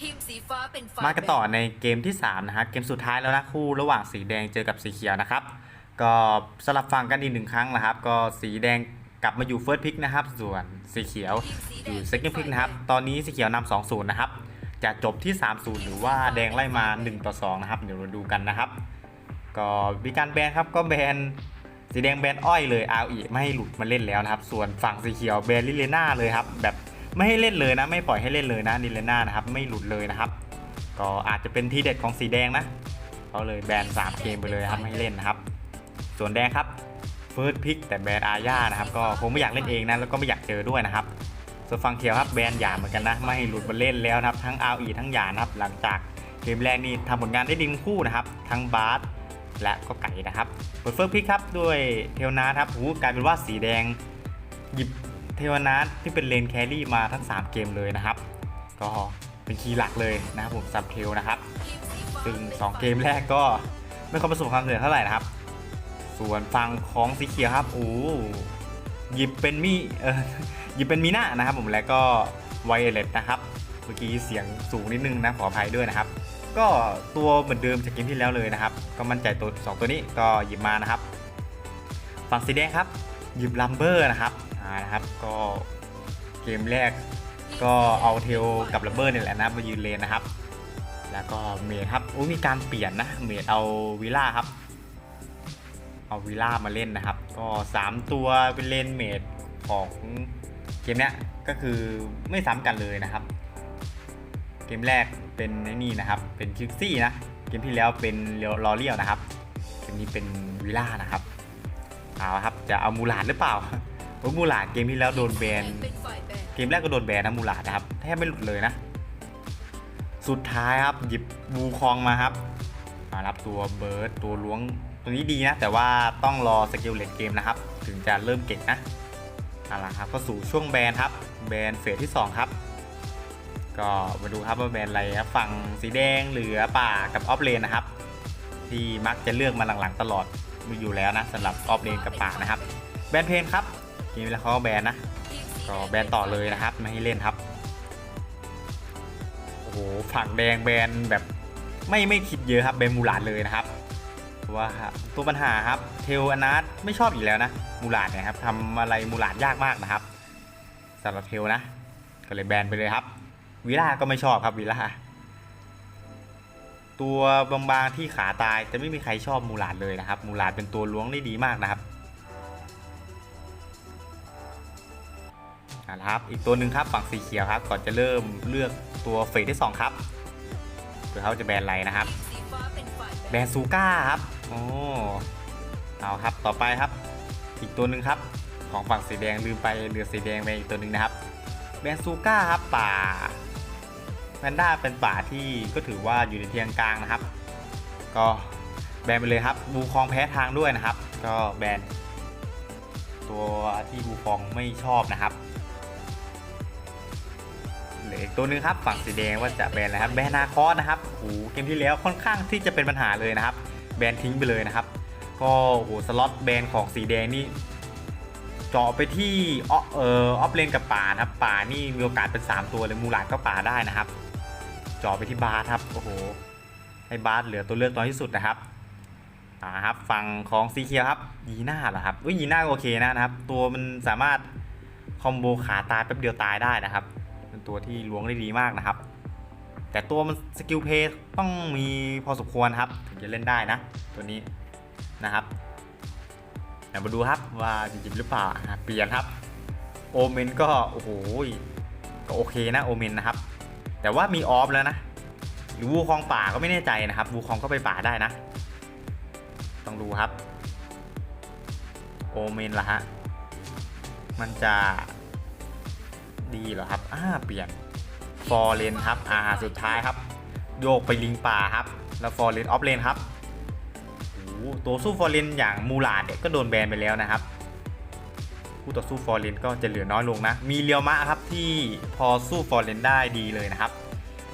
ทีมสีฟ้าเป็นฝ่ายมากันต่อในเกมที่3นะฮะเกมสุดท้ายแล้วนะคู่ระหว่างสีแดงเจอกับสีเขียวนะครับ ก็สลับฝั่งกันอีกหนึ่งครั้งนะครับ ก็สีแดงกลับมาอยู่เฟิร์สพิกนะครับ ส่วนสีเขียวอยู่เซคันด์พิกนะครับ ตอนนี้สีเขียวนำ2 0นะครับ จะจบที่ 3 0 หรือว่าแดงไล่มา 1 ต่อ 2 นะครับ เดี๋ยวเราดูกันนะครับ ก็มีการแบนครับก็แบนสีแดงแบนอ้อยเลยเอาอีไม่ให้หลุดมาเล่นแล้วนะครับ ส่วนฝั่งสีเขียวแบนลิเลน่าเลยครับแบบ ไม่ให้เล่นเลยนะ ไม่ปล่อยให้เล่นเลยนะลิเลน่านะครับ ไม่หลุดเลยนะครับ ก็อาจจะเป็นทีเด็ดของสีแดงนะเขาเลยแบน3เกมไปเลยครับไม่ให้เล่นนะครับ ส่วนแดงครับเฟิร์สพิกแต่แบนอาญานะครับ ก็คงไม่อยากเล่นเองนะแล้วก็ไม่อยากเจอด้วยนะครับ ส่วนฝั่งเขียวครับแบนหยาเหมือนกันนะ ไม่ให้หลุดมาเล่นแล้วนะครับ ทั้งอาอีทั้งหยานะครับ หลังจากเกมแรกนี่ทำผลงานได้ดีทั้งคู่นะครับ ทั้งบาสและก็ไก่นะครับเปิดเฟิร์สพิกครับด้วยเทลนาครับหูกลายเป็นว่าสีแดงหยิบ เทวนาทที่เป็นเลนแครี่มาทั้ง 3 เกมเลยนะครับ ก็เป็นคีย์หลักเลยนะครับผมซับเทลนะครับ ซึ่ง 2 เกมแรกก็ไม่ค่อยประสบความสำเร็จเท่าไหร่นะครับ ส่วนฝั่งของสีเขียวครับโอ้หยิบเป็นมีเออหยิบเป็นมีหน้านะครับ ผมแล้วก็ไวเลสนะครับเมื่อกี้เสียงสูงนิดนึงนะขออภัยด้วยนะครับ ก็ตัวเหมือนเดิมจากเกมที่แล้วเลยนะครับ ก็มั่นใจตัว 2 ตัวนี้ก็หยิบมานะครับ ฝั่งสีแดงครับหยิบลัมเบอร์นะครับานะครับก็เกมแรกก็เอาเทลกับลัมเบอร์นี่แหละนะมายืนเลนนะครับ แล้วก็เมดครับโอ้มีการเปลี่ยนนะเมดเอาวิล่าครับ เอาวิล่ามาเล่นนะครับ ก็ 3 ตัวเป็นเลนเมดของเกมเนี้ยก็คือไม่ซ้ำกันเลยนะครับ เกมแรกเป็นนี่นะครับ เป็นคิกซี่นะเกมที่แล้วเป็นลอเรียลนะครับเกมนี้เป็นวิล่านะครับเอาครับจะเอามูลาดหรือเปล่า เพราะมูลาเกมที่แล้วโดนแบนเป็นฝ่ายแบน เกมแรกก็โดนแบนนะมูลานะครับแทบไม่หลุดเลยนะ สุดท้ายครับหยิบบูคองมาครับมารับตัวเบิร์ดตัวล้วงตัวนี้ดีนะ แต่ว่าต้องรอสกิลเลตเกมนะครับ ถึงจะเริ่มเก่งนะเอาละครับก็สู่ช่วงแบนครับ แบนเฟสที่ 2 ครับ ก็มาดูครับว่าแบนอะไรครับฝั่งสีแดงเหลือป่ากับออฟเลนนะครับ ที่มักจะเลือกมาหลังๆตลอดมีอยู่แล้วนะสำหรับออฟเลนกับป่านะครับ แบนเพนครับ เกมแล้วเขาแบนนะ ก็แบนต่อเลยนะครับ ไม่ให้เล่นครับ โอ้โหฝั่งแดงแบนแบบไม่ไม่คิดเยอะครับแบนมูลาดเลยนะครับเพราะว่าตัวปัญหาครับเทลอนาร์ไม่ชอบอีกแล้วนะมูลาดเนี่ยครับทำอะไรมูลาดยากมากนะครับสำหรับเทลนะ ก็เลยแบนไปเลยครับวิล่าก็ไม่ชอบครับวิล่าตัวบางๆที่ขาตายแต่ไม่มีใครชอบมูลาดเลยนะครับ มูลาดเป็นตัวล้วงได้ดีมากนะครับ ครับ อีกตัวหนึ่งครับฝั่งสีเขียวครับ ก่อนจะเริ่มเลือกตัวเฟสที่ 2 ครับเผื่อเขาจะแบนอะไรนะครับ แบนซูก้าครับ โอ้ เอาครับ ต่อไปครับ อีกตัวหนึ่งครับ ของฝั่งสีแดงลืมไปเหลือสีแดงไปอีกตัวหนึ่งนะครับ แบนซูก้าครับป่าแพนด้าเป็นป่าที่ก็ถือว่าอยู่ในเทียงกลางนะครับ ก็แบนไปเลยครับ บูคองแพ้ทางด้วยนะครับ ก็แบนตัวที่บูคองไม่ชอบนะครับ อีกตัวหนึงครับฝั่งสีแดงว่าจะแบนอะครับแบนนาคอสนะครับโอ้โหเกมที่แล้วค่อนข้างที่จะเป็นปัญหาเลยนะครับ แบนทิ้งไปเลยนะครับ ก็โอ้โหสล็อตแบนของสีแดงนี่เจาะไปที่ออเอ่อออฟเลนกับป่านะครับป่านี่มีโอกาสเป็น 3 ตัวเลยมูลาดก็ป่าได้นะครับเจาะไปที่บาสครับโอ้โหให้บาสเหลือตัวเลือกน้อยที่สุดนะครับอ่าครับฝั่งของสีเขียวครับยีน่าเหรอครับอุ้ยยีน่าโอเคนะนะครับ ตัวมันสามารถคอมโบขาตายแป๊บเดียวตายได้นะครับ ตัวที่ล้วงได้ดีมากนะครับ แต่ตัวมันสกิลเพย์ต้องมีพอสมควรครับ ถึงจะเล่นได้นะ ตัวนี้นะครับเดี๋ยวมาดูครับว่าจริงๆหรือเปล่าเปลี่ยนครับโอเมนก็โอ้โหก็โอเคนะโอเมนนะครับ แต่ว่ามีออฟแล้วนะหรือวูคองป่าก็ไม่แน่ใจนะครับวูคองก็ไปป่าได้นะ ต้องดูครับ โอเมนละฮะ มันจะ ดีเหรอครับอ่าเปลี่ยนฟอร์เรนครับอ่าสุดท้ายครับ โยกไปลิงป่าครับ แล้วฟอร์เรนออฟเลนครับโอ้ตัวสู้ฟอร์เรนอย่างมูลาดเนี่ยก็โดนแบนไปแล้วนะครับผู้ต่อสู้ฟอร์เรนก็จะเหลือน้อยลงนะ มีเรียวมะครับที่พอสู้ฟอร์เรนได้ดีเลยนะครับ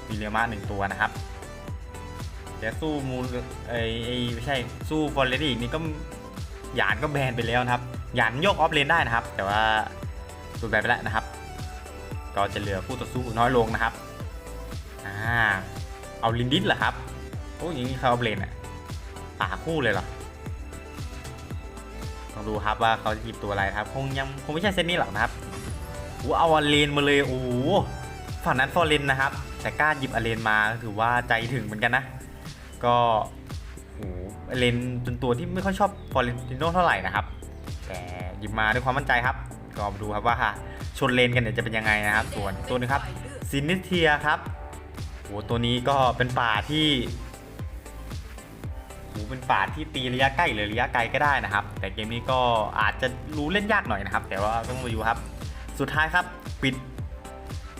มีเรียวมะหนึ่งตัวนะครับแต่สู้มูลไอไอไม่ใช่สู้ฟอร์เรนอีกนี่ก็หยานก็แบนไปแล้วนะครับหยานโยกออฟเลนได้นะครับ แต่ว่าโดนแบนไปแล้วนะครับ ก็จะเหลือผู้ต่อสู้น้อยลงนะครับอ่าเอาลินดิสเหรอครับโอ้ยอย่างนี้เขาเอาเบลนอะป่าคู่เลยเหรอต้องดูครับว่าเขาจะหยิบตัวอะไรครับ คงยังคงไม่ใช่เซตนี้หรอกนะครับโอ้เอาอเลนมาเลยโอ้ฝั่งนั้นฟอร์เรนนะครับ แต่กล้าหยิบอเลนมาถือว่าใจถึงเหมือนกันนะ ก็โอ้อเลนเป็นตัวที่ไม่ค่อยชอบฟอร์เรนติโนเท่าไหร่นะครับ แต่หยิบมาด้วยความมั่นใจครับ ก็มาดูครับว่า ชนเลนกันเนี่ยจะเป็นยังไงนะครับ ส่วนตัวนึงครับซินิเทียครับโหตัวนี้ก็เป็นป่าที่โหเป็นป่าที่ตีระยะใกล้หรือระยะไกลก็ได้นะครับ แต่เกมนี้ก็อาจจะรู้เล่นยากหน่อยนะครับ แต่ว่าต้องมาดูครับ สุดท้ายครับปิด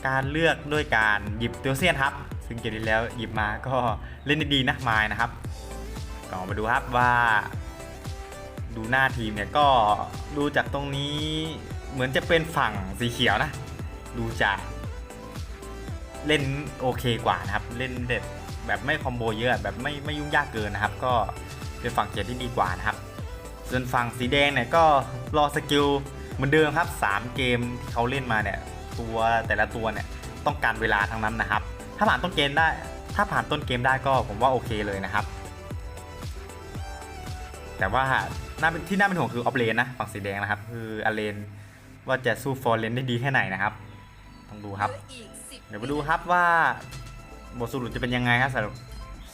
การเลือกด้วยการหยิบเตียวเซียนครับ ซึ่งเกมที่แล้วหยิบมาก็เล่นได้ดีนะมายนะครับก็มาดูครับว่า ดูหน้าทีมเนี่ยก็ดูจากตรงนี้ เหมือนจะเป็นฝั่งสีเขียวนะ ดูจากเล่นโอเคกว่านะครับ เล่นเด็ดแบบไม่คอมโบเยอะแบบไม่ไม่ยุ่งยากเกินนะครับ ก็เป็นฝั่งเกียร์ที่ดีกว่านะครับ ส่วนฝั่งสีแดงเนี่ยก็รอสกิลเหมือนเดิมครับ 3 เกมที่เขาเล่นมาเนี่ยตัวแต่ละตัวเนี่ยต้องการเวลาทั้งนั้นนะครับ ถ้าผ่านต้นเกมได้ ถ้าผ่านต้นเกมได้ก็ผมว่าโอเคเลยนะครับ แต่ว่าน่าเป็นที่น่าเป็นห่วงคือออฟเลนนะฝั่งสีแดงนะครับ คืออเลน ว่าจะสู้ฟอร์เรนได้ดีแค่ไหนนะครับ ต้องดูครับเหลืออีกสิบเดี๋ยวมาดูครับว่าบทสรุปจะเป็นยังไงครับสำหรับ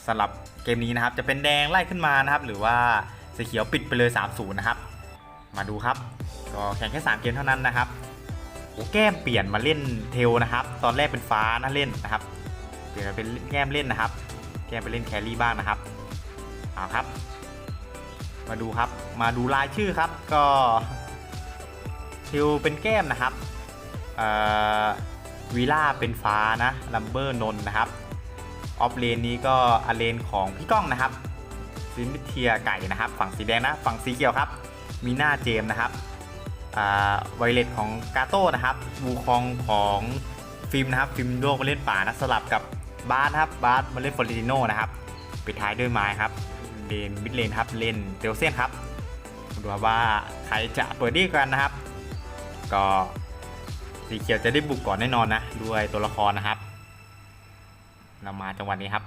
สำหรับเกมนี้นะครับ จะเป็นแดงไล่ขึ้นมานะครับ หรือว่าสีเขียวปิดไปเลย3-0นะครับ มาดูครับ ก็แข่งแค่3เกมเท่านั้นนะครับโอ้แก้มเปลี่ยนมาเล่นเทลนะครับ ตอนแรกเป็นฟ้านะเล่นนะครับ เปลี่ยนมาเป็นแก้มเล่นนะครับ แก้มไปเล่นแครี่บ้างนะครับเอาครับ มาดูครับ มาดูรายชื่อครับ ก็เทลเป็นแก้มนะครับวีล่าเป็นฟ้านะลัมเบอร์นน์นะครับออฟเลนนี้ก็อเลนของพี่ก้องนะครับซิมิเทียไก่นะครับ ฝั่งสีแดงนะ ฝั่งสีเขียวครับ มีหน้าเจมนะครับไวเลตของกาโต้นะครับบูคองของฟิล์มนะครับฟิล์มโลกมาเล่นป่านะสลับกับบาสครับบาสมาเล่นฟอร์ติโนนะครับปิดท้ายด้วยไม้ครับเลนมิดเลนครับเลนเตลเซียนครับดูว่าใครจะเปิดดีกันนะครับ ก็สีเขียวจะได้บุกก่อนแน่นอนนะด้วยตัวละครนะครับ เรามาจังหวะนี้ครับ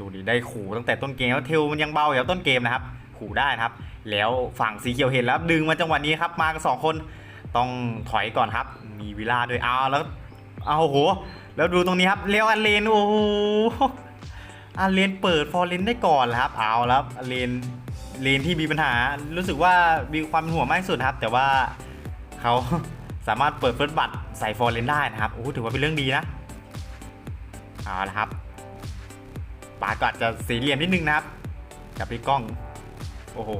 ดูดิได้ขู่ตั้งแต่ต้นเกมแล้วเทลมันยังเบาอยู่ต้นเกมนะครับ ขู่ได้นะครับ แล้วฝั่งสีเขียวเห็นแล้วดึงมาจังหวะนี้ครับ มากันสองคนต้องถอยก่อนครับ มีวิลาด้วยเอาแล้วเอาโอ้โห แล้วดูตรงนี้ครับเลี้ยวอันเลนโอ้โหอันเลนเปิดฟอร์เลนได้ก่อนแล้วครับเอาแล้วอันเลนเลนที่มีปัญหา รู้สึกว่ามีความห่วมากที่สุดครับ แต่ว่าเขา สามารถเปิดเฟิร์สบัตรใส่ฟอร์เรนได้นะครับโอ้ถือว่าเป็นเรื่องดีนะเอาละครับปาก็อาจจะสีเหลี่ยมนิดนึงนะครับกับพี่กล้อง โอ้โห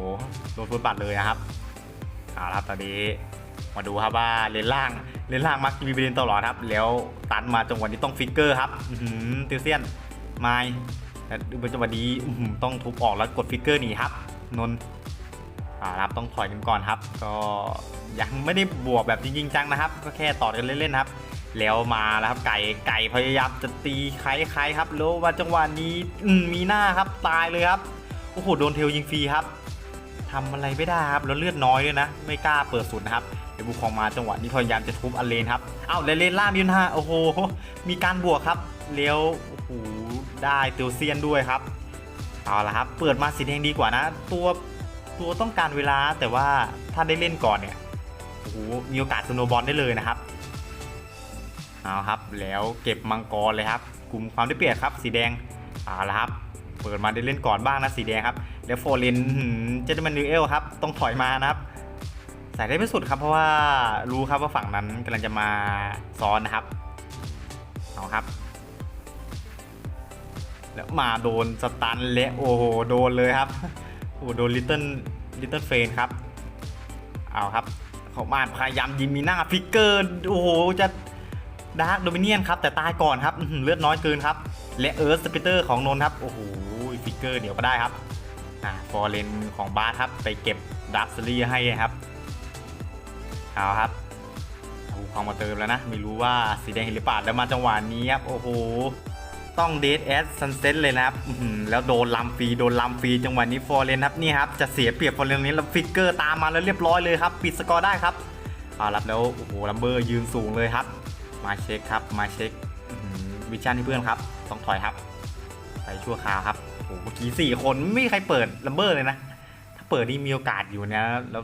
โดนเฟิร์สบัตรเลยนะครับเอาละครับตอนนี้มาดูครับว่าเลนล่างเลนล่างมักมีประเด็นตลอดครับ แล้วตันมาจังหวะนี้ต้องฟิกเกอร์ครับอื้อหือติวเซียนไม้แต่ดูเป็นจังหวะนี้อื้อหือต้องทุบออกแล้วกดฟิกเกอร์หนีครับนน รับต้องถอยกันก่อนครับ ก็ยังไม่ได้บวกแบบจริงๆจังนะครับ ก็แค่ต่อกันเล่นๆครับ แล้วมาแล้วครับไก่ไก่พยายามจะตีใครๆครับแล้วว่าจังหวะนี้มีหน้าครับตายเลยครับโอ้โหโดนเทลยิงฟรีครับทำอะไรไม่ได้ครับแล้วเลือดน้อยด้วยนะ ไม่กล้าเปิดสุดนะครับเดี๋ยวบุกของมาจังหวะนี้พยายามจะทุบอเลนครับเอ้าแล้วเลนล่างยุนฮะโอ้โหมีการบวกครับแล้วโอ้โหได้เตียวเซียนด้วยครับเอาละครับ เปิดมาสีแดงดีกว่านะ ตัว ตัวต้องการเวลาแต่ว่าถ้าได้เล่นก่อนเนี่ยโอ้โหมีโอกาสสโนบอลได้เลยนะครับเอาครับแล้วเก็บมังกรเลยครับกลุ่มความได้เปรียบครับ สีแดงเอาละครับ เปิดมาได้เล่นก่อนบ้างนะสีแดงครับ แล้วโฟเลนเจดมันนิวเอลครับต้องถอยมานะครับใส่ได้ไม่สุดครับเพราะว่ารู้ครับว่าฝั่งนั้นกำลังจะมาซ้อนนะครับเอาครับ แล้วมาโดนสตันและโอ้โหโดนเลยครับ โอ้โหโดนลิตเติ้ลลิตเติ้ลเฟนครับ เอาครับ เขามาพยายามยิงมีหน้าฟิกเกอร์โอ้โหจะดาร์กโดมิเนียนครับ แต่ตายก่อนครับเลือดน้อยเกินครับ และเอิร์ธสปิเตอร์ของนนครับ โอ้โหฟิกเกอร์เดี๋ยวก็ได้ครับอ่าฟอร์เรนของบาสครับไปเก็บดักซลี่ให้ครับเอาครับเอาของมาเติมแล้วนะ ไม่รู้ว่าสีแดงเห็นหรือเปล่าแล้วมาจังหวะนี้ครับ โอ้โห ต้องเดทแอสซันเซ็ตเลยนะครับแล้วโดนลำฟรีโดนลำฟรีจังหวะนี้ฟอร์เรนครับนี่ครับจะเสียเปรียบฟอร์เรนนี้แล้วฟิกเกอร์ตามมาแล้วเรียบร้อยเลยครับปิดสกอร์ได้ครับเอารับแล้วโอ้โหลัมเบอร์ยืนสูงเลยครับ มาเช็คครับมาเช็ควิชั่นให้เพื่อนครับต้องถอยครับไปชั่วคราวครับโอ้โหเมื่อกี้สี่คนไม่มีใครเปิดลัมเบอร์เลยนะถ้าเปิดนี่มีโอกาสอยู่นะแล้ว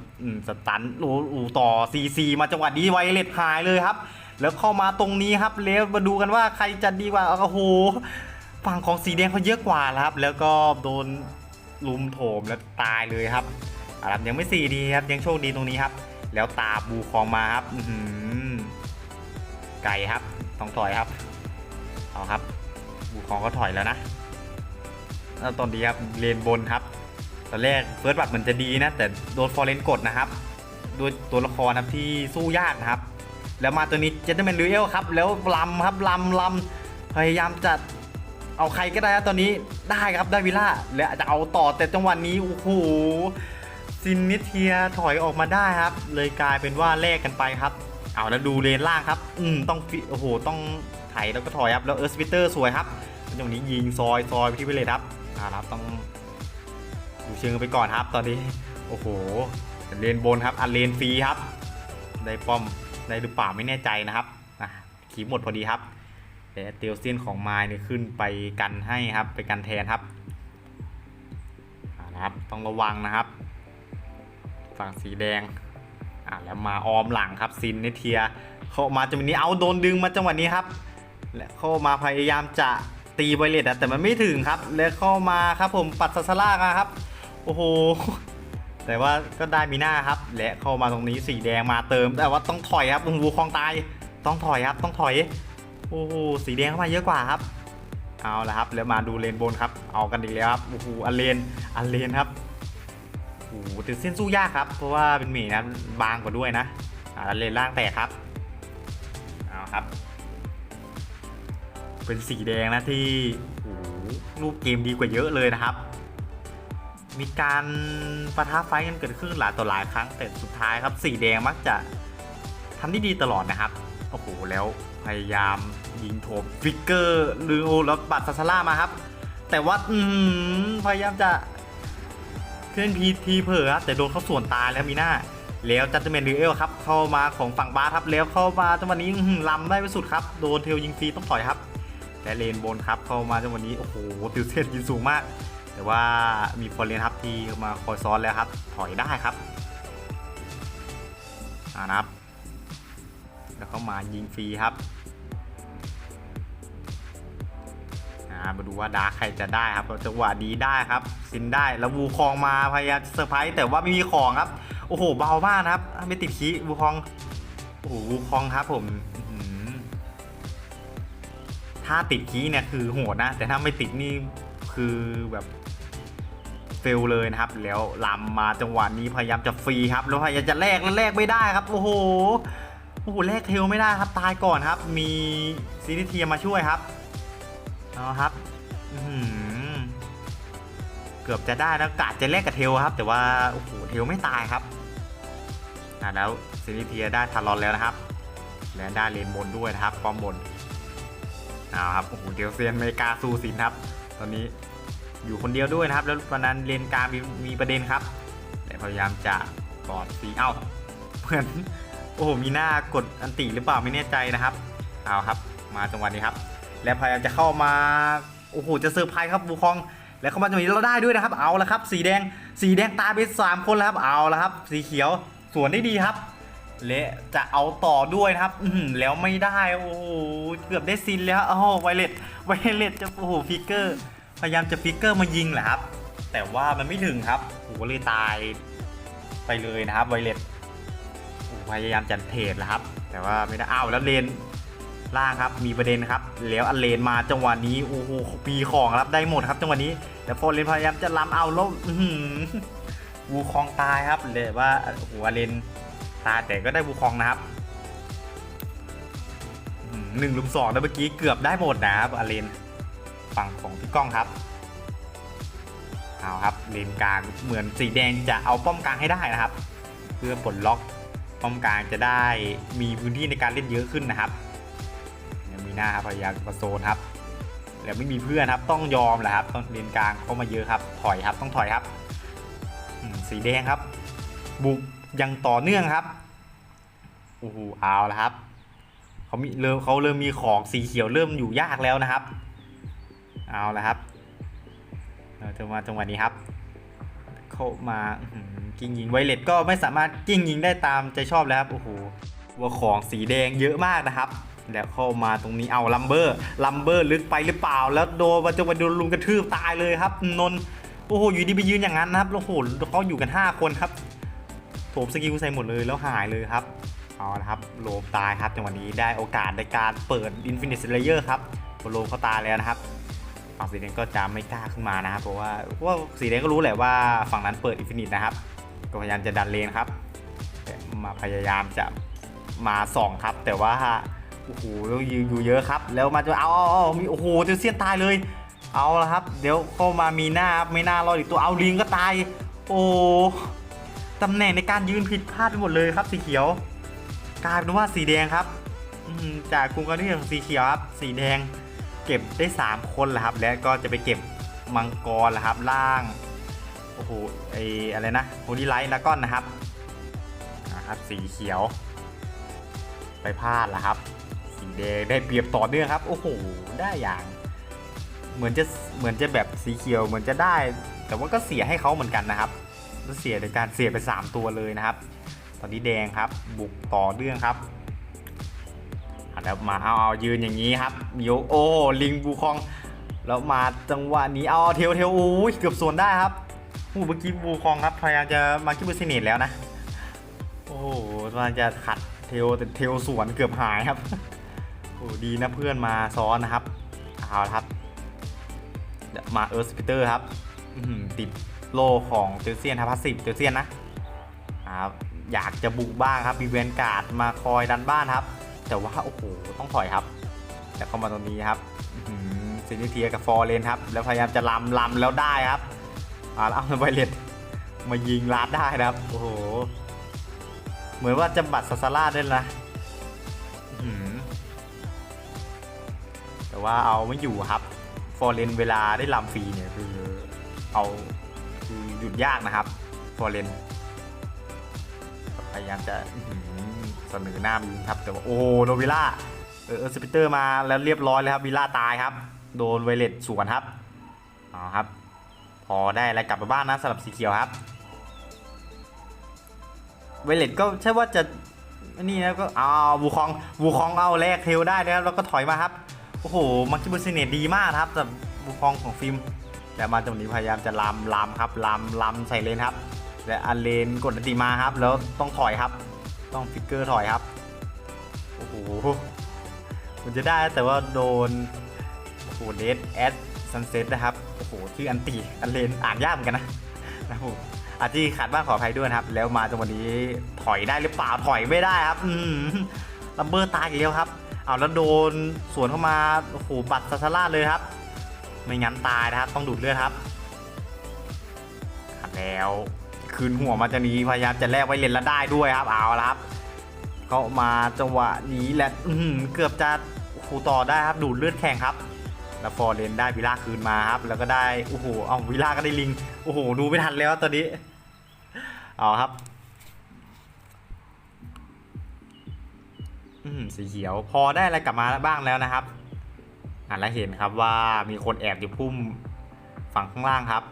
สตันโอ้โหต่อซีซีมาจังหวะนี้ไวเลตหายเลยครับ แล้วเข้ามาตรงนี้ครับแล้วมาดูกันว่าใครจะดีกว่าโอ้โหฝั่งของสีแดงเขาเยอะกว่าแล้วครับ แล้วก็โดนลุมโถมแล้วตายเลยครับอะครับยังไม่สี่ดีครับยังโชคดีตรงนี้ครับ แล้วตาบูคองมาครับอืไก่ครับต้องถอยครับเอาครับ บูคองก็ถอยแล้วนะแล้วตอนนี้ครับเลนบนครับ ตอนแรกเฟิร์สบัตเหมือนจะดีนะ แต่โดนฟอร์เรนกดนะครับด้วยตัวละครครับที่สู้ยากนะครับ แล้วมาตัวนี้เจนเตแมนลูเอลครับ แล้วลำครับลำลำพยายามจะเอาใครก็ได้ครับตอนนี้ได้ครับได้วิล่าและจะเอาต่อแต่จังหวะนี้โอ้โหซินนิเทียถอยออกมาได้ครับ เลยกลายเป็นว่าแลกกันไปครับ เอาแล้วดูเลนล่างครับ อืมต้องโอ้โหต้องไถแล้วก็ถอยครับแล้วเออร์สปิเตอร์สวยครับจังหวะนี้ยิงซอยซอยไปที่เวเลตครับอ่าครับต้องดูเชิงไปก่อนครับ ตอนนี้โอ้โหเลนบนครับอันเลนฟรีครับ ได้ป้อม ได้หรือเปล่าไม่แน่ใจนะครับขีหมดพอดีครับแต่เตียวเซียนของไม้เนี่ยขึ้นไปกันให้ครับไปกันแทนครับนะครับต้องระวังนะครับ ฝั่งสีแดงอ่าแล้วมาออมหลังครับซินเนเทีย เข้ามาจังหวะนี้เอาโดนดึงมาจังหวะนี้ครับ และเข้ามาพยายามจะตีไวเลตอะแต่มันไม่ถึงครับ แล้วเข้ามาครับผมปัดซาซาร่าครับ โอ้โห แต่ว่าก็ได้มีหน้าครับ และเข้ามาตรงนี้สีแดงมาเติม แต่ว่าต้องถอยครับโอ้โหคลองตาย ต้องถอยครับ ต้องถอย โอ้โห สีแดงเข้ามาเยอะกว่าครับ เอาละครับ แล้วมาดูเลนบนครับ เอากันอีกแล้วครับ โอ้โห อันเลน อันเลนครับ โอ้โหแต่เส้นสู้ยากครับ เพราะว่าเป็นหมีนะ บางกว่าด้วยนะอ่าอันเลนล่างแตกครับ เอาครับ เป็นสีแดงนะที่ โอ้โห รูปเกมดีกว่าเยอะเลยนะครับ มีการประทะไฟกันเกิดขึ้นหลายต่อหลายครั้งแต่สุดท้ายครับ สีแดงมักจะทำได้ดีตลอดนะครับ โอ้โห แล้วพยายามยิงโถมฟิกเกอร์หรือโอ้แล้วบัตซาซาร่ามาครับ แต่ว่าพยายามจะเคลื่อนพีทีเผลอครับแต่โดนเขาส่วนตายแล้วมีหน้า แล้วจัตเตอร์แมนดิเอลครับ เข้ามาของฝั่งบาสครับแล้วเข้ามาจังหวะนี้อื้อหือลำได้ไปสุดครับ โดนเทลยิงฟรีต้องถอยครับและเลนบนครับเข้ามาจังหวะนี้โอ้โหติวเซนยิงสูงมาก แต่ว่ามีฟอร์เรนครับที่มาคอยซ้อนแล้วครับ ถอยได้ครับอ่านะครับ แล้วเขามายิงฟรีครับอ่ามาดูว่าดาร์คใครจะได้ครับจังหวะดีได้ครับซินได้แล้ววูคองมาพยายามเซอร์ไพรส์แต่ว่าไม่มีของครับ โอ้โหเบามากนะครับ ไม่ติดคีวูคองโอ้โหวูคองครับผมถ้าติดคีเนี่ยคือโหดนะ แต่ถ้าไม่ติดนี่คือแบบ ฟลเลยนะครับ แล้วลำมาจังหวะนี้พยายามจะฟรีครับ แล้วพยายามจะแลกแล้วแลกไม่ได้ครับ โอ้โห โอ้โหแลกเทลไม่ได้ครับ ตายก่อนครับ มีซีนิเทียมาช่วยครับ เอาครับอื้อหือเกือบจะได้แล้วกาดจะแลกกับเทลครับ แต่ว่า โอ้โห เทลไม่ตายครับอะแล้วซีนิเทียได้ทารอนแล้วนะครับ และได้เลนบนด้วยนะครับป้อมบนเอาครับ โอ้โห เดลเซียนเมกาสู้สินครับ ตอนนี้ อยู่คนเดียวด้วยนะครับ แล้ววันนั้นเลนกลางมีมีประเด็นครับ แต่พยายามจะกอดสีเอ้าเหมือนโอ้โหมีหน้ากดอันติหรือเปล่าไม่แน่ใจนะครับเอาครับ มาจังหวะนี้ครับ และพยายามจะเข้ามาโอ้โหจะเซอร์ไพรส์ครับบูคองแล้วเข้ามาจังหวะนี้เราได้ด้วยนะครับ เอาละครับ สีแดงสีแดงตาไปสามคนแล้วครับเอาละครับ สีเขียวสวนได้ดีครับและจะเอาต่อด้วยนะครับ อืแล้วไม่ได้ โอ้โห เกือบได้ซินแล้ว โอ้โหไวเลตไวเลตจะ โอ้โห ฟิกเกอร์ พยายามจะฟิกเกอร์มายิงแหละครับ แต่ว่ามันไม่ถึงครับโอ้โหเลยตายไปเลยนะครับไวเลตพยายามจะเทรดแล้วครับ แต่ว่าไม่ได้อ้าวแล้วเลนล่างครับมีประเด็นครับ แล้วอันเลนมาจังหวะนี้โอ้โหปีของครับได้หมดครับจังหวะนี้แต่โฟนเลนพยายามจะล้ำเอาแล้ววูคองตายครับเลยว่าอ้โหอันเลนตายแต่ก็ได้วูคองนะครับอื้อหือหนึ่งลุมสองแล้วเมื่อกี้เกือบได้หมดนะครับอันเลน ฝั่งของพี่ก้องครับเอาครับเลนกลางเหมือนสีแดงจะเอาป้อมกลางให้ได้นะครับ เพื่อปลดล็อกป้อมกลางจะได้มีพื้นที่ในการเล่นเยอะขึ้นนะครับยังมีหน้าพยายามมาโซนครับแล้วไม่มีเพื่อนครับต้องยอมแหละครับต้องเลนกลางเข้ามาเยอะครับ ถอยครับต้องถอยครับสีแดงครับ บุกยังต่อเนื่องครับโอ้โหเอาละครับเขามีเริ่มเขาเริ่มมีของสีเขียวเริ่มอยู่ยากแล้วนะครับ เอาละครับเราจะมาจังหวะนี้ครับ เข้ามากิ้งยิงไวเลตก็ไม่สามารถกิ้งยิงได้ตามใจชอบแล้วครับโอ้โหว่าของสีแดงเยอะมากนะครับ แล้วเข้ามาตรงนี้เอาลัมเบอร์ลัมเบอร์ลึกไปหรือเปล่า แล้วโดนมาจังหวะโดนลุมกระทืบตายเลยครับ นนโอ้โหอยู่ดีไปยืนอย่างนั้นนะครับโอ้โหเขาอยู่กัน 5 คนครับโถมสกิลใส่หมดเลยแล้วหายเลยครับเอาละครับโลมตายครับจังหวะนี้ได้โอกาสในการเปิด Infinite Slayer ครับพอโลมเขาตายแล้วนะครับ ฝั่งสีแดงก็จะไม่กล้าขึ้นมานะครับเพราะว่าว่าสีแดงก็รู้แหละว่าฝั่งนั้นเปิดอินฟินิตนะครับ ก็พยายามจะดันเลนครับมาพยายามจะมาส่องครับ แต่ว่าโอ้โหแล้วอยู่อยู่เยอะครับ แล้วมาจะเอาเอาเอามีโอ้โหเจอเซียนตายเลย เอาละครับ เดี๋ยวเข้ามามีหน้าไม่น่ารอดอีกตัวเอาลิงก็ตาย โอ้ตำแหน่งในการยืนผิดพลาดไปหมดเลยครับสีเขียวกลายเป็นว่าสีแดงครับจากกรุงการที่ของสีเขียวครับสีแดง เก็บได้ 3 คนแหละครับ แล้วก็จะไปเก็บมังกรแหละครับ ล่าง โอ้โห ไออะไรนะโฮลี่ไลท์แล้วก็นะครับนะครับสีเขียว ไปพลาดแล้วครับ สีแดงได้เปรียบต่อเนื่องครับ โอ้โห ได้อย่าง เหมือนจะเหมือนจะแบบสีเขียวเหมือนจะได้ แต่ว่าก็เสียให้เขาเหมือนกันนะครับเสียโดยการเสียไป 3 ตัวเลยนะครับ ตอนนี้แดงครับ บุกต่อเนื่องครับ แล้วมาเอาเอายืนอย่างนี้ครับโยโอ้ลิงบูคองแล้วมาจังหวะนี้เอาเทลเทลโอ้ยเกือบสวนได้ครับผู้เมื่อกี้บูคองครับพยายามจะมาคิบูซิเนตแล้วนะโอ้โหพยายามจะขัดเทลแต่เทลสวนเกือบหายครับโอ้ดีนะเพื่อนมาซ้อนนะครับเอาครับมาเอิร์สปิเตอร์ครับติดโลของเตลเซียนครับพาสซีฟเตลเซียนนะครับอยากจะบุกบ้างครับมีเวนการ์ดมาคอยดันบ้านครับ แต่ว่าโอ้โหต้องถอยครับแต่เข้ามาตรงนี้ครับซินิเทียกับฟอร์เรนครับ แล้วพยายามจะลำลำแล้วได้ครับอ่าแล้วเอาไวเลตมายิงลาดได้นะครับ โอ้โห เหมือนว่าจะบัตรซาซาร่าด้วยนะแต่ว่าเอาไม่อยู่ครับ ฟอร์เรนเวลาได้ลำฟรีเนี่ยคือเอาคือหยุดยากนะครับ ฟอร์เรนพยายามจะ เสนอหน้าบิงครับแต่ว่าโอ้โดนวิล่าเออสปิเตอร์มาแล้วเรียบร้อยเลยครับวิล่าตายครับ โดนไวเลตสวนครับเอาครับ พอได้อะไรกลับมาบ้านนะสำหรับสีเขียวครับไวเลตก็ใช่ว่าจะนี่นะก็เอาบูคองบูคองเอาแลกเทลได้นะครับแล้วก็ถอยมาครับโอ้โหมักคิบูซิเนตดีมากครับแต่บูคองของฟิล์มแล้วมาตรงนี้พยายามจะลำลำครับลำลำใส่เลนครับและอันเลนกดอันติมาครับ แล้วต้องถอยครับ ต้องฟิกเกอร์ถอยครับ โอ้โหมันจะได้แต่ว่าโดน โอ้โหเดดแอดซันเซ็ตนะครับ โอ้โหชื่ออันติอันเลนอ่านยากเหมือนกันนะนะครับผมอาจจะขาดบ้างขออภัยด้วยนะครับ แล้วมาจังหวะนี้ถอยได้หรือเปล่าถอยไม่ได้ครับลัมเบอร์ตายอีกแล้วครับเอาแล้วโดนสวนเข้ามาโอ้โหบัตรซาซาร่าเลยครับ ไม่งั้นตายนะครับ ต้องดูดเลือดครับครับแล้ว คืนหัวมาจะนี้พยายามจะแลกไว้เลนแล้วได้ด้วยครับเอาละครับเข้ามาจังหวะนี้และอืเกือบจะโอ้โหต่อได้ครับดูดเลือดแข่งครับแล้วฟอร์เรนได้วิล่าคืนมาครับ แล้วก็ได้โอ้โหเอาวิล่าก็ได้ลิงโอ้โหดูไม่ทันแล้วตอนนี้เอาครับอืมสีเขียวพอได้อะไรกลับมาบ้างแล้วนะครับอ่านแล้วเห็นครับว่ามีคนแอบอยู่พุ่มฝั่งข้างล่างครับ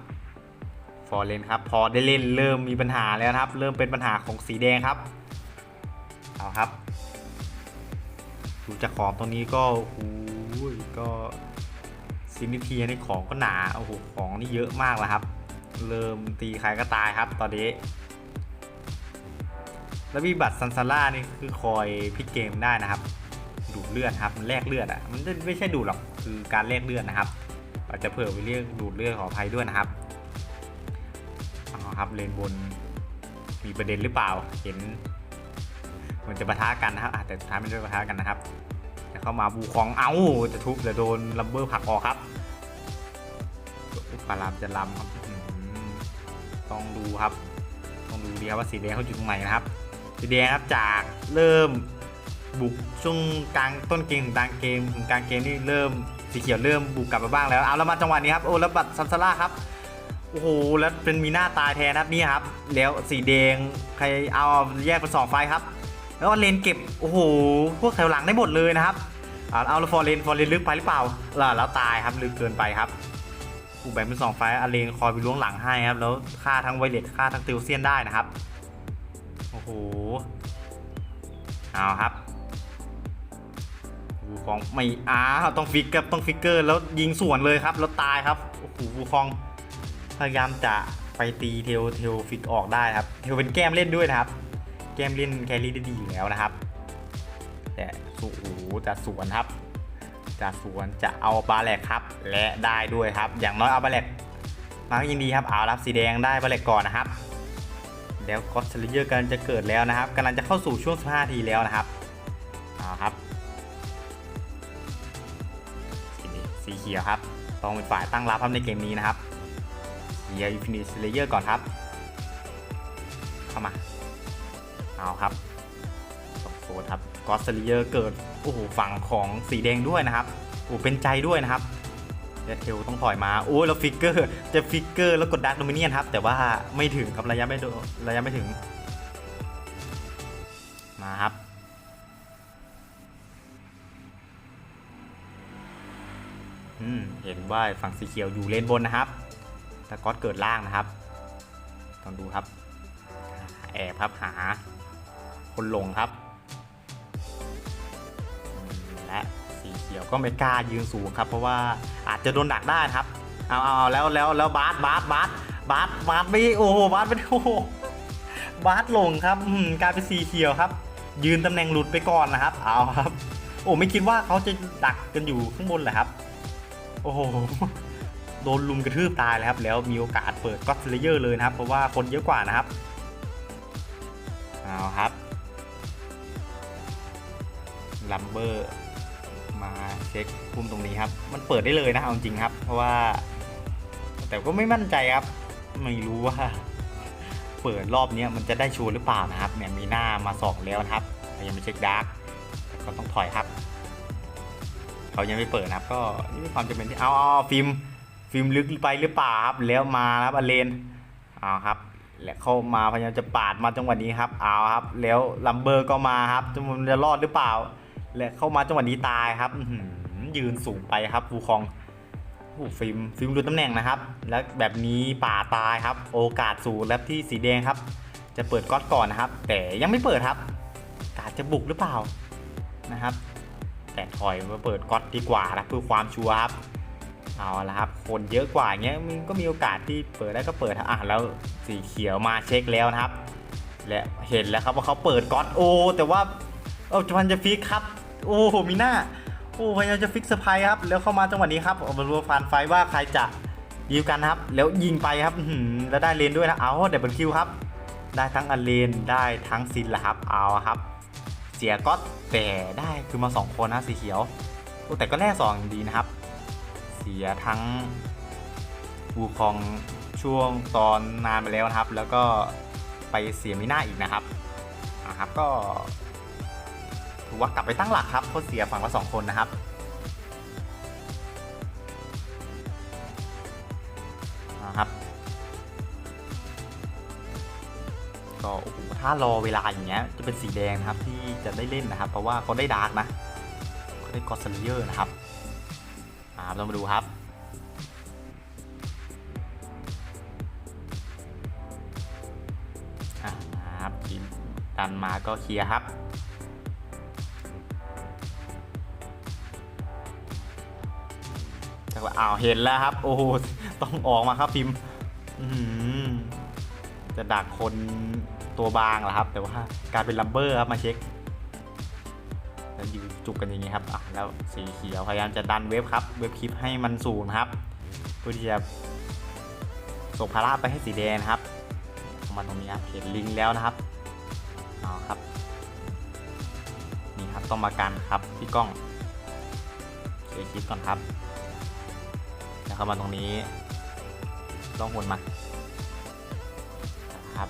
อร์เรนครับ พอได้เล่นเริ่มมีปัญหาแล้วครับ เริ่มเป็นปัญหาของสีแดงครับ เอาครับ ดูจากของตรงนี้ก็โอ้โหก็ซินิเทียในของก็หนา โอ้โห ของนี่เยอะมากแล้วครับ เริ่มตีใครก็ตายครับ ตอนนี้ แล้วมีบัตรซันซาร่านี่คือคอยพิกเกมได้นะครับ ดูดเลือดครับ มันแลกเลือดอะ มันไม่ใช่ดูดหรอก คือการแลกเลือดนะครับอาจจะเผื่อไปเรียกดูดเลือดขออภัยด้วยนะครับ ครับเลนบนมีประเด็นหรือเปล่าเห็นเหมันจะปะทะกันนะครับแต่สุดท้ายไม่ได้ปะทะกันนะครับแต่เข้ามาบูคองเอ้าจะทุบแต่โดนลัมเบอร์ผักออกครับปารามจะลำครับต้องดูครับ ต้องดูดีครับว่าสีแดงเขาอยู่ตรงไหนนะครับ สีแดงครับจากเริ่มบุกช่วงกลางต้นเกมถึงกลางเกมถึงกลางเกมนี่เริ่มสีเขียวเริ่มบุกกลับมาบ้างแล้วเอาแล้วมาจังหวะนี้ครับโอ้แล้วบัตรซันซาร่าครับ โอ้โห แล้วเป็นมีหน้าตายแทนครับนี่ครับ แล้วสีแดงใครเอาแยกเป็นสองไฟครับ แล้วเลนเก็บ โอ้โห พวกแถวหลังได้หมดเลยนะครับเอาเอาฟอร์เรนฟอร์เรนลึกไปหรือเปล่าล่ะแล้วตายครับลึกเกินไปครับกูแบ่งเป็นสองไฟอาเลนคอยไปล้วงหลังให้ครับ แล้วฆ่าทั้งไวเลตฆ่าทั้งติวเซียนได้นะครับ โอ้โห เอาครับวูฟองไม่อ้าต้องฟิกกับต้องฟิกเกอร์ แล้วยิงสวนเลยครับ แล้วตายครับ โอ้โหวูฟอง พยายามจะไปตีเทลเทลฟิกออกได้ครับ เทลเป็นแก้มเล่นด้วยนะครับ แก้มเล่นแครี่ได้ดีอยู่แล้วนะครับ แต่สูโอ้โหจะสวนครับ จะสวนจะเอาบาแลกครับ และได้ด้วยครับ อย่างน้อยเอาบาแลกมาก็ยินดีครับเอารับสีแดงได้บาแลกก่อนนะครับเดี๋ยวก็สลิเยอร์กันจะเกิดแล้วนะครับกำลังจะเข้าสู่ช่วง15ทีแล้วนะครับเอาครับสีสีเขียวครับ ต้องเป็นฝ่ายตั้งรับครับในเกมนี้นะครับ เขียวอินฟินิตสเลเยอร์ก่อนครับ เข้ามา เอาครับตกโฟร์ครับกอสเลียอร์เกิด โอ้โห ฝั่งของสีแดงด้วยนะครับ โอ้เป็นใจด้วยนะครับเดเทลต้องถอยมา โอ้ยแล้วฟิกเกอร์ จะฟิกเกอร์แล้วกดดักโดมิเนียนครับ แต่ว่าไม่ถึงครับระยะไม่โดระยะไม่ถึง มาครับอืมเห็นว่าฝั่งสีเขียวอยู่เลนบนนะครับ แต่ก๊อตเกิดล่างนะครับต้องดูครับ แอบครับหา คนลงครับ และสีเขียวก็ไม่กล้ายืนสูงครับ เพราะว่าอาจจะโดนดักได้ครับ เอาเอาแล้วแล้วแล้วบาสบาสบาสบาสบาสไม่โอ้โหบาสไม่โอ้โหบาสลงครับกลายเป็นสีเขียวครับ ยืนตำแหน่งหลุดไปก่อนนะครับ เอาครับ โอ้ไม่คิดว่าเขาจะดักกันอยู่ข้างบนแหละครับ โอ้โห โดนลุมกระทืบตายเลยครับ แล้วมีโอกาสเปิดก็อตเลเยอร์เลยนะครับ เพราะว่าคนเยอะกว่านะครับ เอาครับลัมเบอร์มาเช็คพุ่มตรงนี้ครับ มันเปิดได้เลยนะเอาจริงครับ เพราะว่า แต่ก็ไม่มั่นใจครับ ไม่รู้ว่า เปิดรอบนี้มันจะได้ชัวร์หรือเปล่านะครับ เนี่ยมีหน้ามาสองแล้วนะครับแต่ยังไม่เช็คดาร์กก็ต้องถอยครับ เขายังไม่เปิดนะครับ ก็นี่มีความจำเป็นที่เอาเอาเอาฟิล์ม ฟิล์มลึกไปหรือเปล่าครับแล้วมาครับอเลนเอาครับ และเข้ามาพยายามจะปาดมาจังหวะนี้ครับเอาครับ แล้วลัมเบอร์ก็มาครับจะมันจะรอดหรือเปล่า และเข้ามาจังหวะนี้ตายครับยืนสูงไปครับฟูคองโอ้ฟิล์มฟิล์มดูตำแหน่งนะครับ และแบบนี้ป่าตายครับ โอกาสสูงแล้วที่สีแดงครับ จะเปิดก๊อตก่อนนะครับ แต่ยังไม่เปิดครับกาจะบุกหรือเปล่านะครับ แต่ถอยมาเปิดก๊อตดีกว่านะเพื่อความชัวร์ครับ เอาละครับ คนเยอะกว่าเงี้ยมันก็มีโอกาสที่เปิดได้ก็เปิดอะแล้วสีเขียวมาเช็คแล้วนะครับ และเห็นแล้วครับว่าเขาเปิดก๊อตโอ แต่ว่าเออพันจะฟิกครับ โอ้โหมีหน้าโอ้พยายามจะฟิกเซอร์ไพรส์ครับ แล้วเข้ามาจังหวะนี้ครับเอามารัวฟันไฟว่าใครจะดีลกันครับ แล้วยิงไปครับแล้วได้เลนด้วยนะเอาเดบิลคิวครับ ได้ทั้งอเลนได้ทั้งซินละครับเอาครับ เสียก๊อตแต่ได้คือมาสองคนนะสีเขียวโอแต่ก็แลกสองอยู่ดีนะครับ สียทั้งวูคองช่วงตอนนานไปแล้วนะครับ แล้วก็ไปเสียมิน่าอีกนะครับนะครับก็ถือว่ากลับไปตั้งหลักครับเพราะเสียฝั่งละสองคนนะครับนะครับก็โอ้โหถ้ารอเวลาอย่างเงี้ยจะเป็นสีแดงนะครับที่จะได้เล่นนะครับ เพราะว่าเขาได้ดาร์กนะเขาได้กอสเลเยอร์นะครับาเรามาดูครับ ครับทีมดันมาก็เคลียร์ครับจากว่าอ้าวเห็นแล้วครับ โอ้โห ต้องออกมาครับพิมพ์จะดักคนตัวบางเหรอครับ แต่ว่ากายเป็นลัมเบอร์ครับมาเช็ค แล้วยืนจุกกันอย่างนี้ครับอะแล้วสีเขียวพยายามจะดันเว็บครับเว็บคลิปให้มันสูงนะครับเพื่อที่จะส่งภาระไปให้สีแดงครับมาตรงนี้ครับเห็นลิงก์แล้วนะครับเอาครับนี่ครับต้องมากันครับพี่กล้องเคลียร์คลิปก่อนครับแล้วเข้ามาตรงนี้ต้องวนมาครับ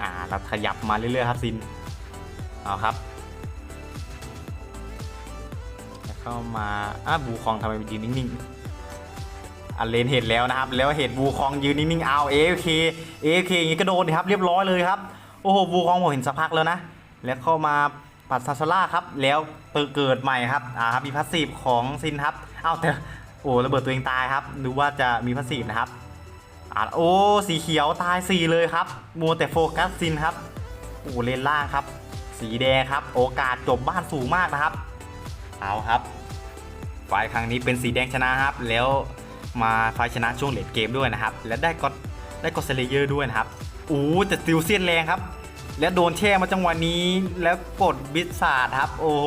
อ่าแล้วขยับมาเรื่อยๆครับซินเอาครับ เข้ามาอะบูคองทำไมยืนนิ่งๆอันเลนเห็นแล้วนะครับ แล้วเห็นบูคองยืนนิ่งๆเอาเอฟเคเอฟเคอย่างงี้ก็โดนครับ เรียบร้อยเลยครับ โอ้โหบูคองผมเห็นสักพักแล้วนะ แล้วเข้ามาปัดซาซาร่าครับ แล้วเกิดใหม่ครับ อ่าครับมีพาสซีฟของซินครับ เอาแต่โอ้ระเบิดตัวเองตายครับดูว่าจะมีพาสซีฟนะครับอ่าโอ้สีเขียวตายสีเลยครับมัวแต่โฟกัสซินครับโอ้เลนล่างครับ สีแดงครับ โอกาสจบบ้านสูงมากนะครับ เอาครับไฟครั้งนี้เป็นสีแดงชนะครับ แล้วมาไฟชนะช่วงเลดเกมด้วยนะครับ และได้ก็ได้ก็เซเลเยอร์ด้วยนะครับโอ้แต่ติวเซียนแรงครับ แล้วโดนแช่มาจังหวะนี้ แล้วกดบิสซาร์ดครับ โอ้โห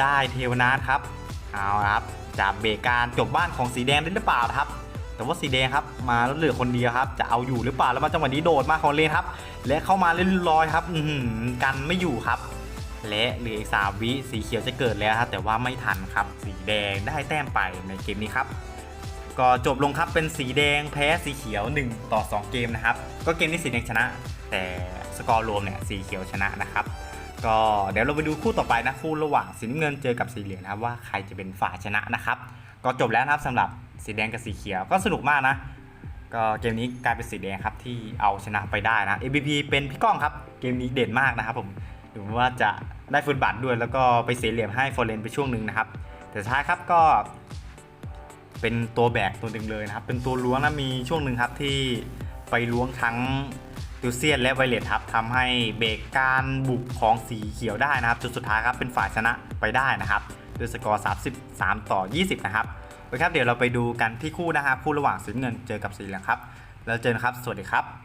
ได้เทวนาทครับ เอาครับจะเบรกการจบบ้านของสีแดงได้หรือเปล่าครับ แต่ว่าสีแดงครับมาแล้วเหลือคนเดียวครับ จะเอาอยู่หรือเปล่าแล้วมาจังหวะนี้โดดมาของเลนครับ และเข้ามาเล่นลอยครับ อืกันไม่อยู่ครับ และเหลืออีกสามวิสีเขียวจะเกิดแล้วครับแต่ว่าไม่ทันครับสีแดงได้แต้มไปในเกมนี้ครับก็จบลงครับเป็นสีแดงแพ้สีเขียว 1 ต่อ 2 เกมนะครับก็เกมนี้สีแดงชนะ แต่สกอร์รวมเนี่ยสีเขียวชนะนะครับก็เดี๋ยวเราไปดูคู่ต่อไปนะคู่ระหว่างสีน้ำเงินเจอกับสีเหลืองนะครับว่าใครจะเป็นฝ่ายชนะนะครับก็จบแล้วนะครับสำหรับสีแดงกับสีเขียวก็สนุกมากนะก็เกมนี้กลายเป็นสีแดงครับที่เอาชนะไปได้นะ MVP เป็นพี่ก้องครับเกมนี้เด่นมากนะครับผม ดูว่าจะได้ฟุตบัตรด้วยแล้วก็ไปเสียเหลี่ยมให้ฟอร์เรนไปช่วงหนึ่งนะครับ แต่สุดท้ายครับก็ เป็นตัวแบกตัวหนึ่งเลยนะครับ เป็นตัวล้วงนะมีช่วงหนึ่งครับที่ไปล้วงทั้งติวเซียนและไวเลตครับทำให้เบรกการบุกของสีเขียวได้นะครับจุดสุดท้ายครับเป็นฝ่ายชนะไปได้นะครับด้วยสกอร์ 33 ต่อ 20 นะครับโอเคครับเดี๋ยวเราไปดูกันที่คู่นะครับคู่ระหว่างสีเงินเจอกับสีเหลืองครับ แล้วเจอกันครับ สวัสดีครับ